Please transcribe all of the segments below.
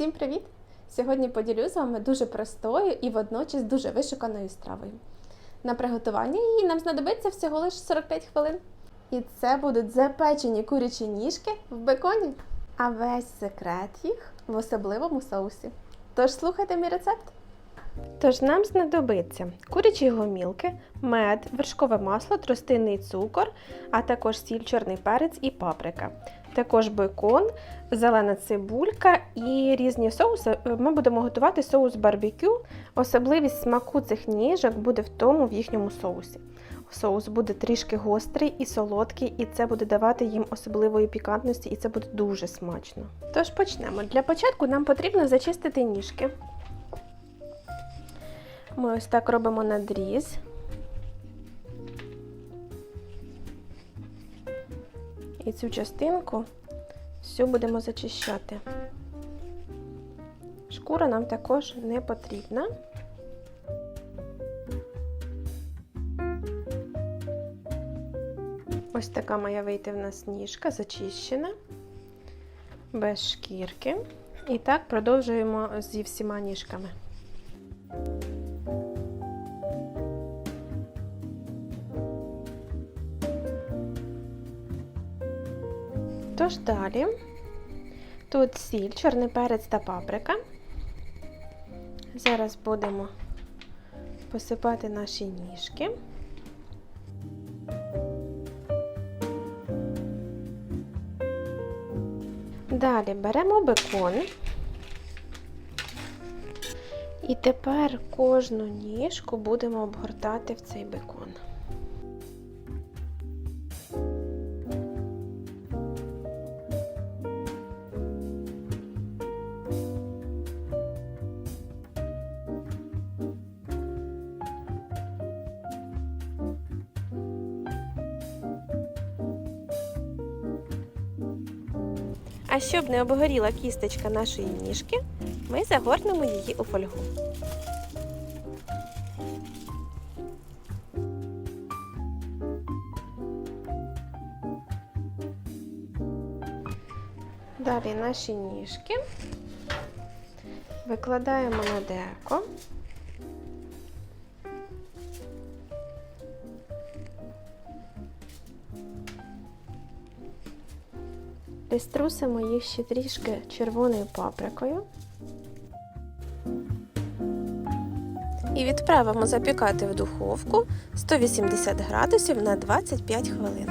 Всім привіт! Сьогодні поділю з вами дуже простою і водночас дуже вишуканою стравою. На приготування її нам знадобиться всього лише 45 хвилин. І це будуть запечені курячі ніжки в беконі. А весь секрет їх в особливому соусі. Тож слухайте мій рецепт. Тож нам знадобиться курячі гомілки, мед, вершкове масло, тростинний цукор, а також сіль, чорний перець і паприка. Також бекон, зелена цибулька і різні соуси. Ми будемо готувати соус барбекю. Особливість смаку цих ніжок буде в тому в їхньому соусі. Соус буде трішки гострий і солодкий, і це буде давати їм особливої пікантності, і це буде дуже смачно. Тож почнемо. Для початку нам потрібно зачистити ніжки. Ми ось так робимо надріз. І цю частинку всю будемо зачищати. Шкура нам також не потрібна. Ось така має вийти в нас ніжка, зачищена, без шкірки. І так продовжуємо зі всіма ніжками. Тож далі тут сіль, чорний перець та паприка. Зараз будемо посипати наші ніжки. Далі беремо бекон. І тепер кожну ніжку будемо обгортати в цей бекон. А щоб не обгоріла кісточка нашої ніжки, ми загорнемо її у фольгу. Далі наші ніжки викладаємо на деко. Приструсимо їх ще трішки червоною паприкою. І відправимо запікати в духовку 180 градусів на 25 хвилин.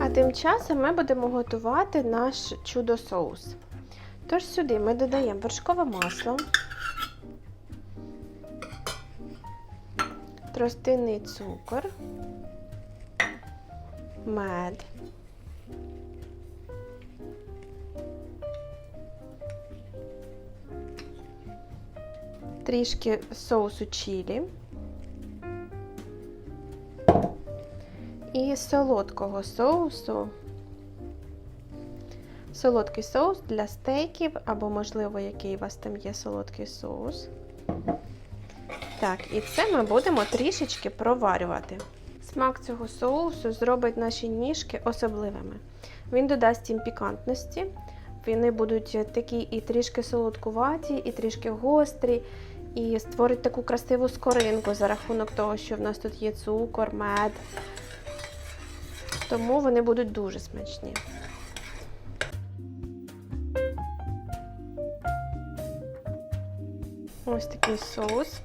А тим часом ми будемо готувати наш чудо-соус. Тож сюди ми додаємо вершкове масло, тростинний цукор, мед, трішки соусу чілі і солодкого соусу. Солодкий соус для стейків, або, можливо, який у вас там є солодкий соус. Так, і це ми будемо трішечки проварювати. Смак цього соусу зробить наші ніжки особливими. Він додасть їм пікантності. Вони будуть такі і трішки солодкуваті, і трішки гострі, і створить таку красиву скоринку за рахунок того, що в нас тут є цукор, мед. Тому вони будуть дуже смачні. Ось такий соус.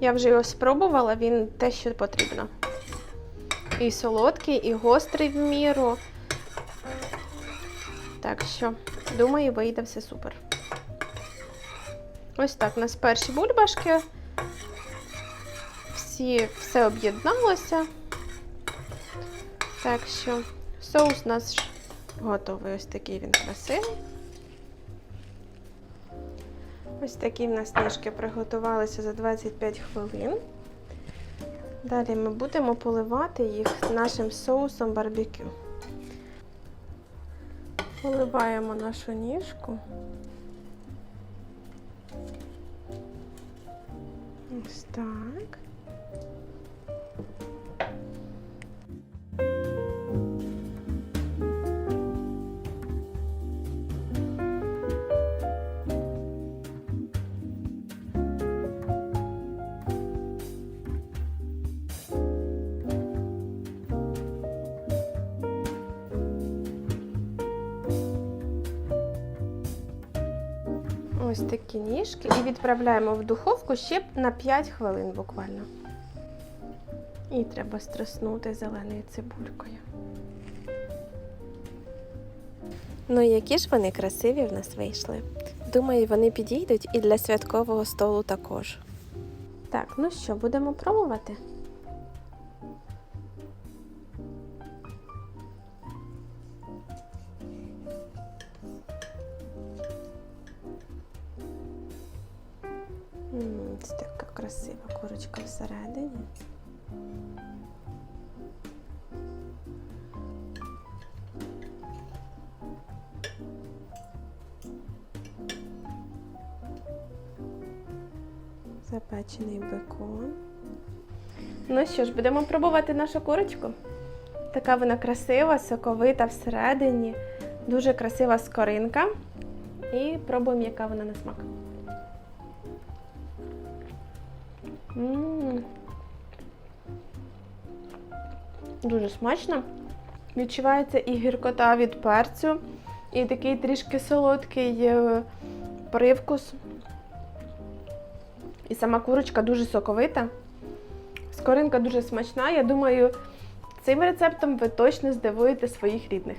Я вже його спробувала, він те, що потрібно. І солодкий, і гострий в міру. Так що, думаю, вийде все супер. Ось так, у нас перші бульбашки. Всі, все об'єдналося. Так що, соус у нас готовий. Ось такий він красивий. Ось такі в нас ніжки приготувалися за 25 хвилин. Далі ми будемо поливати їх нашим соусом барбекю. Поливаємо нашу ніжку Ось так. Ось такі ніжки і відправляємо в духовку ще на 5 хвилин буквально. І треба струснути зеленою цибулькою. Ну, які ж вони красиві в нас вийшли. Думаю, вони підійдуть і для святкового столу також. Так, ну що, будемо пробувати? Це така красива курочка всередині. Запечений бекон. Ну що ж, будемо пробувати нашу курочку. Така вона красива, соковита всередині, дуже красива скоринка. І пробуємо, яка вона на смак. Дуже смачно. Відчувається і гіркота від перцю, і такий трішки солодкий е, привкус. І сама курочка дуже соковита. Скоринка дуже смачна. Я думаю, цим рецептом ви точно здивуєте своїх рідних.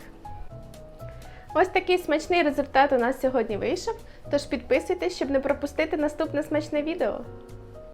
Ось такий смачний результат у нас сьогодні вийшов. Тож підписуйтесь, щоб не пропустити наступне смачне відео.